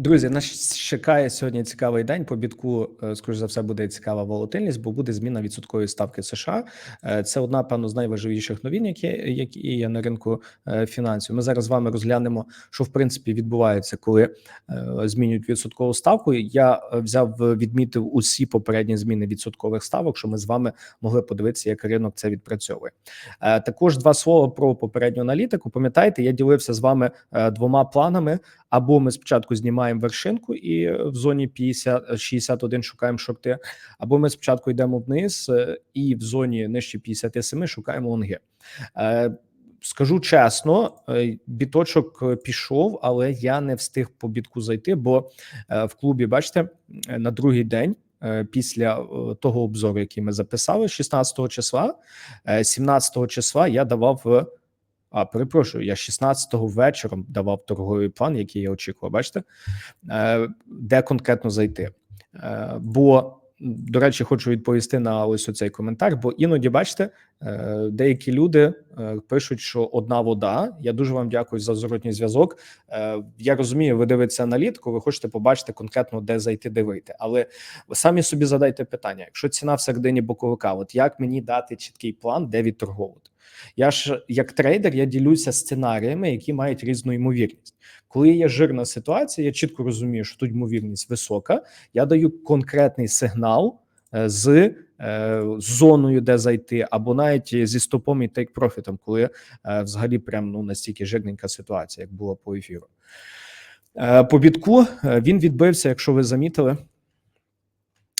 Друзі, нас чекає сьогодні цікавий день. По бітку, е, скоріш за все, буде цікава волатильність, бо буде зміна відсоткової ставки США. Е, Це одна певно з найважливіших новин, які які є на ринку е, фінансів. Ми зараз з вами розглянемо, що в принципі відбувається, коли змінюють відсоткову ставку. Я взяв відмітив усі попередні зміни відсоткових ставок, що ми з вами могли подивитися, як ринок це відпрацьовує. Також два слова про попередню аналітику. Пам'ятаєте, я ділився з вами двома планами. Або ми спочатку знімаємо вершинку і в зоні 50, 61 шукаємо шорти, або ми спочатку йдемо вниз е, і в зоні нижче 57 шукаємо лонги. Е, Скажу чесно, е, біточок пішов, але я не встиг по бітку зайти, бо е, в клубі, бачите, е, на другий день. е, Після е, того обзору, який ми записали 16 числа, е, 17 числа я давав е, а, перепрошую, я 16-го вечором давав торговий план, який я очікував. Бачите, Е, де конкретно зайти. Е, Бо, до речі, хочу відповісти на ось оцей коментар. Бо іноді, бачите, е, деякі люди пишуть, що одна вода. Я дуже вам дякую за зворотній зв'язок. Я розумію, ви дивитеся аналітику, ви хочете побачити конкретно, де зайти, де вийти. Але самі собі задайте питання: якщо ціна в середині боковика, от як мені дати чіткий план, де відторговувати? Я ж як трейдер я ділюся сценаріями, які мають різну ймовірність. Коли є жирна ситуація, я чітко розумію, що тут ймовірність висока. Я даю конкретний сигнал е, з е, зоною, де зайти, або навіть зі стопом і тейк профітом, коли е, взагалі прям ну настільки жирненька ситуація, як було по ефіру. По бітку він відбився, якщо ви замітили.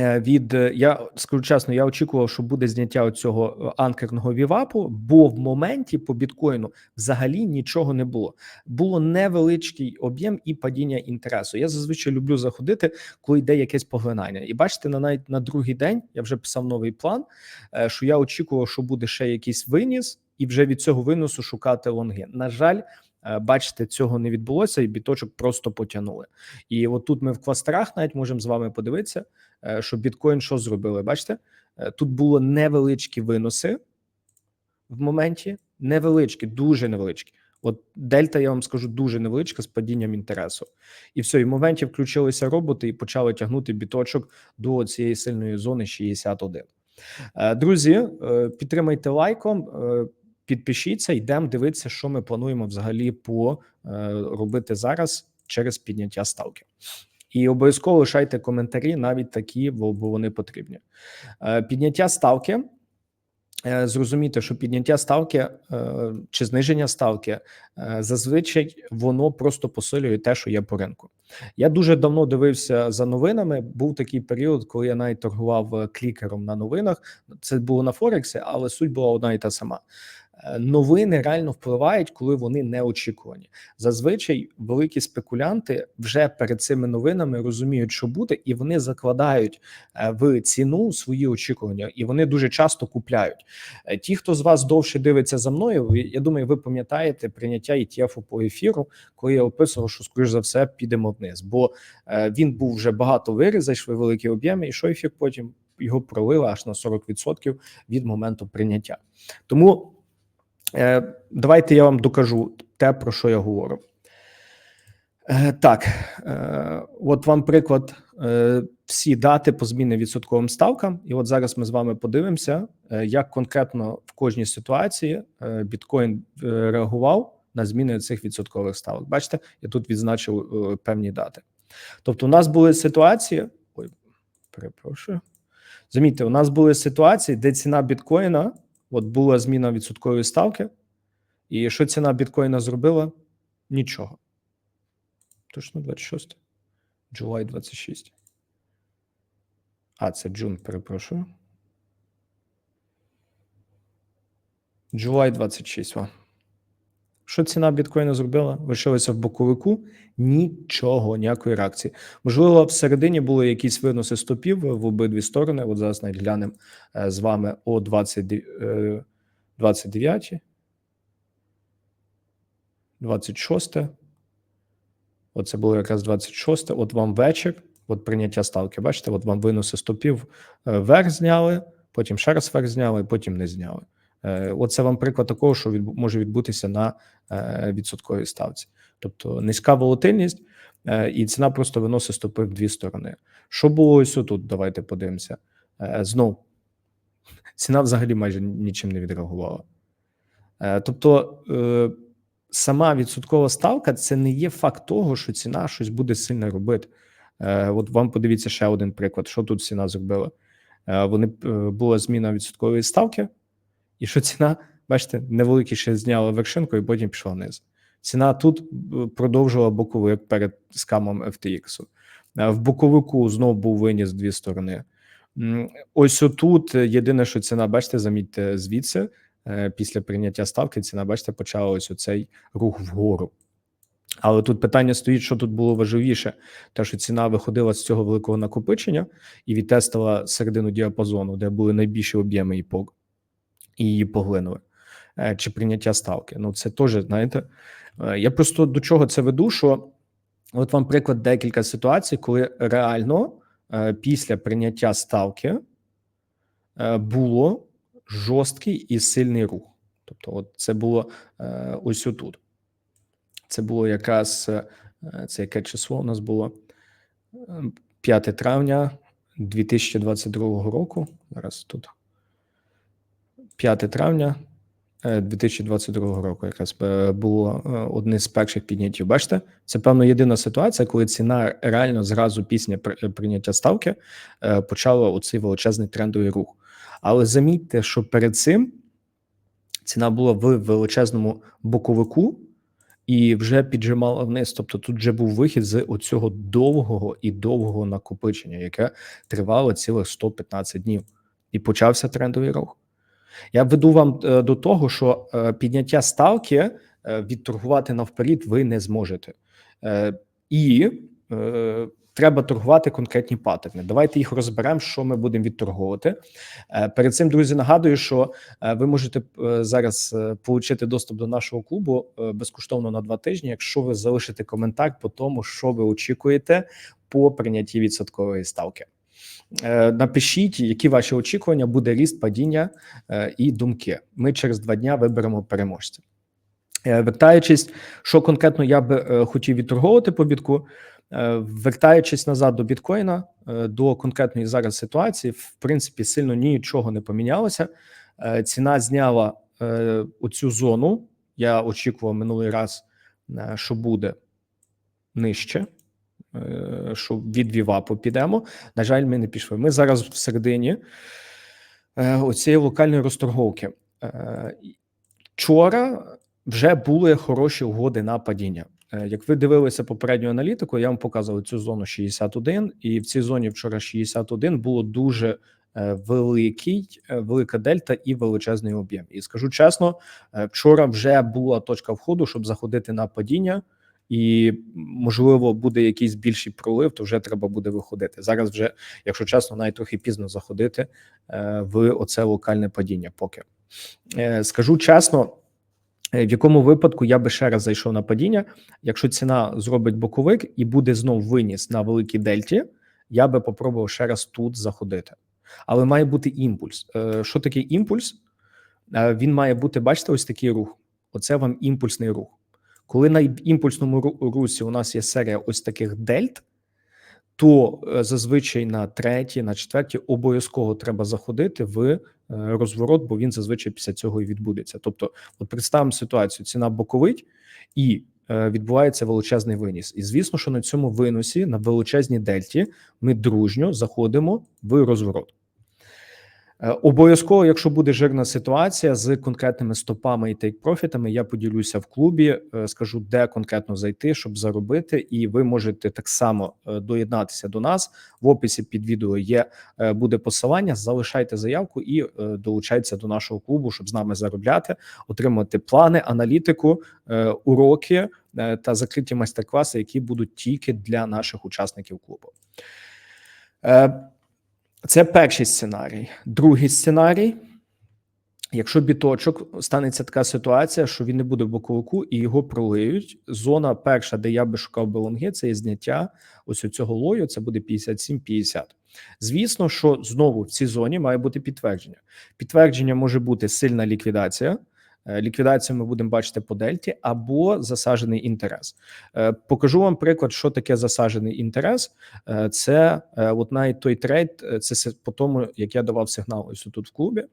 Е, Від е, я скажу чесно, я очікував, що буде зняття цього анкерного вівапу, бо в моменті по біткоїну взагалі нічого не було. Було невеличкий об'єм і падіння інтересу. Я зазвичай люблю заходити, коли йде якесь поглинання. І бачите, на навіть на другий день я вже писав новий план. е, Що я очікував, що буде ще якийсь виніс, і вже від цього виносу шукати лонги. На жаль. Е, Бачите, цього не відбулося, і біточок просто потягнули. І отут ми в кластерах навіть можемо з вами подивитися, е, що біткоін що зробили. Бачите, Е, тут було невеличкі виноси в моменті, невеличкі, дуже невеличкі. От дельта, я вам скажу, дуже невеличка з падінням інтересу, і все, і в моменті включилися роботи і почали тягнути біточок до цієї сильної зони 61. Е, Друзі, підтримайте лайком, підпишіться, йдемо дивитися, що ми плануємо взагалі по е, робити зараз через підняття ставки. І обов'язково лишайте коментарі, навіть такі, бо вони потрібні. Е, Підняття ставки. е, Зрозуміти, що підняття ставки чи зниження ставки зазвичай воно просто посилює те, що є по ринку. Я дуже давно дивився за новинами. Був такий період, коли я навіть торгував клікером на новинах. Це було на Форексі, але суть була одна і та сама. Е, Новини реально впливають, коли вони неочікувані. Зазвичай великі спекулянти вже перед цими новинами розуміють, що буде, і вони закладають е, в ціну свої очікування, і вони дуже часто купляють. Е, Ті, хто з вас довше дивиться за мною, я думаю, ви пам'ятаєте прийняття ETF по ефіру, коли я описував, що скоріш за все підемо вниз, бо він був вже багато виріз, зайшли великі об'єми, і що ефір потім його пролили аж на 40% від моменту прийняття. Тому Давайте я вам докажу те, про що я говорю. Е, Так, е, от вам приклад е, всі дати по зміни відсотковим ставкам. І от зараз ми з вами подивимося, е, як конкретно в кожній ситуації е, біткоін е, реагував на зміни цих відсоткових ставок. Бачите, я тут відзначив е, певні дати. Тобто, у нас були ситуації. Ой, перепрошую. Замітьте, у нас були ситуації, де ціна біткоїна. От була зміна відсоткової ставки, і що ціна біткоїна зробила? Нічого. Точно 26. July 26. А, це Джун, перепрошую. July 26. О. Що ціна біткоїна зробила? Лишилася в боковику нічого, ніякої реакції. Можливо, всередині були якісь виноси стопів в обидві сторони. От зараз навіть глянемо е, з вами о 20, е, 29, 26. Оце було якраз 26. От вам вечір, от прийняття ставки. Бачите, от вам виноси стопів е, вверх зняли, потім ще раз вверх зняли, потім не зняли. Е, Оце вам приклад такого, що відбу- може відбутися на е, відсотковій ставці. Тобто низька волатильність. е, і ціна просто виносить стопи в дві сторони. Що було ось тут? Давайте подивимося. Е, Знов ціна взагалі майже нічим не відреагувала. Тобто сама відсоткова ставка це не є факт того, що ціна щось буде сильно робити. От вам подивіться ще один приклад, що тут ціна зробила. Вони була зміна відсоткової ставки, і що ціна, бачите, невеликий ще зняла вершинку і потім пішла вниз. Ціна тут е, продовжила боковик перед скамом FTX. Е, В боковику знов був виніс дві сторони. Ось отут е, єдине, що ціна, бачите, замітьте звідси, після прийняття ставки, ціна, бачите, почала ось оцей рух вгору. Але тут питання стоїть, що тут було важливіше: те, що ціна виходила з цього великого накопичення і відтестила середину діапазону, де були найбільші об'єми і пог, і її поглинули. Е, Чи прийняття ставки? Ну, це теж, знаєте, е, я просто до чого це веду, що от вам приклад декілька ситуацій, коли реально е, після прийняття ставки було жорсткий і сильний рух. Тобто, от це було ось отут. Це було якраз це яке число у нас було Е, 5 травня 2022 року. Зараз тут 5 травня е, 2022 року, якраз е, було е, одне з перших підняттів. Бачите, це певно єдина ситуація, коли ціна реально зразу після прийняття ставки е, почала оцей величезний трендовий рух. Але замітьте, що перед цим ціна була в величезному боковику і вже піджимала вниз. Тобто тут вже був вихід з оцього довгого і довгого накопичення, яке тривало цілих 115 днів, і почався трендовий рух. Я веду вам е, до того, що е, підняття ставки е, відторгувати навперед ви не зможете. І треба торгувати конкретні паттерни. Давайте їх розберемо, що ми будемо відторговувати. Перед цим, друзі, нагадую, що ви можете зараз отримати доступ до нашого клубу безкоштовно на два тижні, якщо ви залишите коментар по тому, що ви очікуєте по прийнятті відсоткової ставки. Е, Напишіть, які ваші очікування буде ріст, падіння е, і думки. Ми через два дня виберемо переможця. Е, Вертаючись, що конкретно я би хотів відторговувати по бітку, вертаючись назад до біткоїна, до конкретної зараз ситуації, в принципі, сильно нічого не помінялося. Ціна зняла оцю зону. Я очікував минулий раз, що буде нижче, що від Вівапу підемо. На жаль, ми не пішли. Ми зараз всередині е, оцієї локальної розторговки. Е, Вчора вже були хороші угоди на падіння. Е, Як ви дивилися попередню аналітику, я вам показував цю зону 61, і в цій зоні вчора 61 було дуже е, великий, е, велика дельта і величезний об'єм. І скажу чесно, е, вчора вже була точка входу, щоб заходити на падіння, і можливо буде якийсь більший пролив, то вже треба буде виходити. Зараз вже, якщо чесно, навіть трохи пізно заходити е, в оце локальне падіння. Поки Е, скажу чесно. е, В якому випадку я би ще раз зайшов на падіння? Якщо ціна зробить боковик і буде знов виніс на великій дельті, я би попробував ще раз тут заходити. Але має бути імпульс. Що таке імпульс? Він має бути, бачите, ось такий рух. Оце вам імпульсний рух. Коли на імпульсному русі у нас є серія ось таких дельт, то е, зазвичай на третій, на четвертій обов'язково треба заходити в е, розворот, бо він зазвичай після цього і відбудеться. Тобто, от представимо ситуацію: ціна боковить і е, відбувається величезний виніс. І звісно, що на цьому виносі, на величезній дельті, ми дружньо заходимо в розворот. Е, Обов'язково, якщо буде жирна ситуація з конкретними стопами і тейк-профітами, я поділюся в клубі, е, скажу, де конкретно зайти, щоб заробити, і ви можете так само е, доєднатися до нас. В описі під відео є буде посилання. Залишайте заявку і долучайтеся до нашого клубу, щоб з нами заробляти, отримати плани, аналітику, уроки та закриті майстер-класи, які будуть тільки для наших учасників клубу. Це перший сценарій. Другий сценарій. Якщо біточок станеться така ситуація, що він не буде в боковику і його пролиють. Зона перша, де я би шукав би лонги, це є зняття ось цього лою. Це буде 57-50. Звісно, що знову в цій зоні має бути підтвердження. Підтвердження може бути сильна ліквідація, Ліквідацію ми будемо бачити по дельті або засаджений інтерес. Е, Покажу вам приклад, що таке засаджений інтерес. Е, Це е, от навіть той трейд, е, це по тому, як я давав сигнал ось тут в клубі.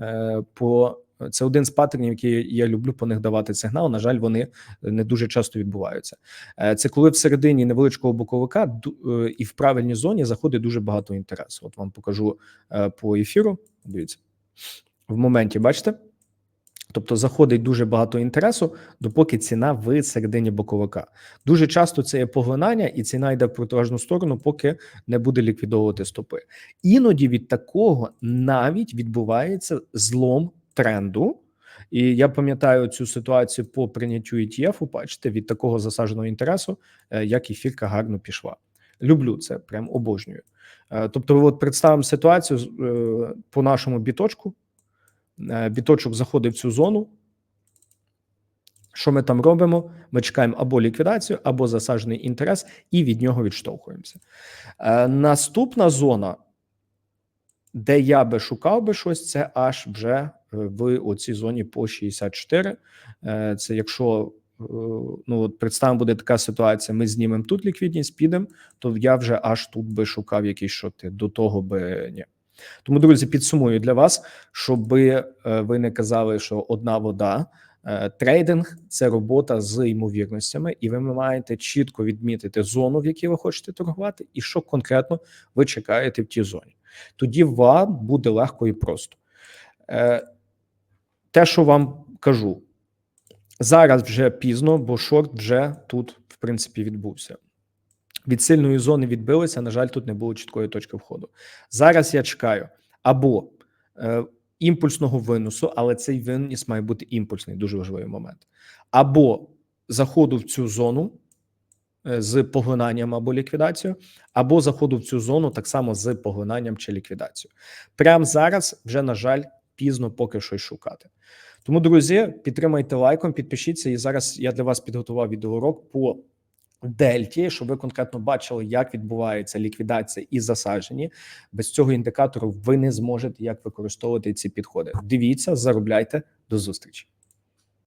Е, По це один з паттернів, які я люблю по них давати сигнал. На жаль, вони не дуже часто відбуваються. Е, Це коли всередині невеличкого боковика е, і в правильній зоні заходить дуже багато інтересу. От вам покажу е, по ефіру. Дивіться в моменті, бачите? Тобто заходить дуже багато інтересу, допоки ціна в середині боковика. Дуже часто це є поглинання, і ціна йде в протилежну сторону, поки не буде ліквідовувати стопи. Іноді від такого навіть відбувається злом тренду. І я пам'ятаю цю ситуацію по прийняттю ETF, бачите, від такого засадженого інтересу, е, як ефірка гарно пішла. Люблю це, прям обожнюю. Е, Тобто, от представимо ситуацію е, по нашому біточку. Е, Біточок заходить в цю зону. Що ми там робимо? Ми чекаємо або ліквідацію, або засаджений інтерес, і від нього відштовхуємося. Е, Наступна зона, де я би шукав би щось, це аж вже е, в оцій зоні по 64. Е, Це якщо е, ну представимо, буде така ситуація: ми знімемо тут ліквідність, підемо, то я вже аж тут би шукав якісь шоти. До того би ні. Тому, друзі, підсумую для вас, щоб ви не казали, що одна вода. Е, Трейдинг це робота з ймовірностями, і ви маєте чітко відмітити зону, в якій ви хочете торгувати, і що конкретно ви чекаєте в тій зоні. Тоді вам буде легко і просто. Е, Те, що вам кажу, зараз вже пізно, бо шорт вже тут, в принципі, відбувся. Від сильної зони відбилися. На жаль, тут не було чіткої точки входу. Зараз я чекаю або е, імпульсного виносу, але цей виніс має бути імпульсний, дуже важливий момент, або заходу в цю зону е, з поглинанням або ліквідацією, або заходу в цю зону так само з поглинанням чи ліквідацією. Прямо зараз вже, на жаль, пізно поки щось шукати. Тому, друзі, підтримайте лайком, підпишіться. І зараз я для вас підготував відеоурок по дельті, щоб ви конкретно бачили, як відбувається ліквідація і засаджені. Без цього індикатору ви не зможете як використовувати ці підходи. Дивіться, заробляйте. До зустрічі.